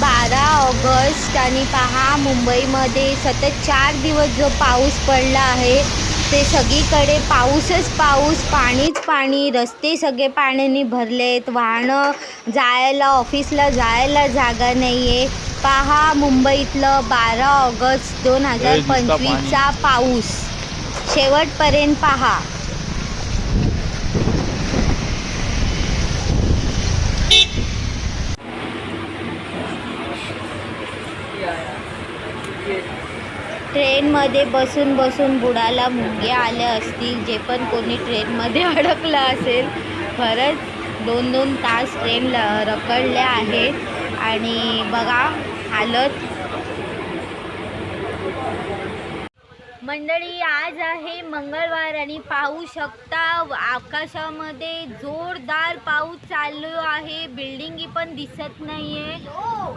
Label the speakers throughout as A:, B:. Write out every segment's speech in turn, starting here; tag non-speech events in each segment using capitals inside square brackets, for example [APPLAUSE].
A: बारा ऑगस्ट आणि पहा मुंबईमध्ये सतत चार दिवस जो पाऊस पडला आहे ते सगळीकडे पाऊसच पाऊस पाणीच पाणी रस्ते सगळे पाण्याने भरले आहेत वाहनं जायला ऑफिसला जायला जागा नाही आहे पहा मुंबईतलं बारा ऑगस्ट दोन हजार. पंचवीसचा पाऊस. शेवटपर्यंत पहा. ट्रेनमध्ये बसून बसून बुडाला मुंग्या आल्या असतील जे पण कोणी ट्रेनमध्ये अडकलं असेल. खरंच दोन दोन तास ट्रेन ल रखडल्या आहेत. आणि बघा हालत. मंडळी आज आहे मंगळवार आणि पाहू शकता आकाशामध्ये जोरदार पाऊस चालू आहे. बिल्डिंगी पण दिसत नाहीये.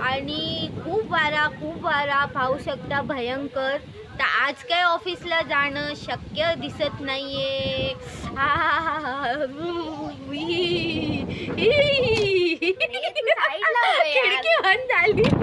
A: आणि खूप वारा खूप वारा पाहू शकता भयंकर. तर आज काय ऑफिसला जाणं शक्य दिसत नाहीये. [LAUGHS] खिडकी बंद झाली.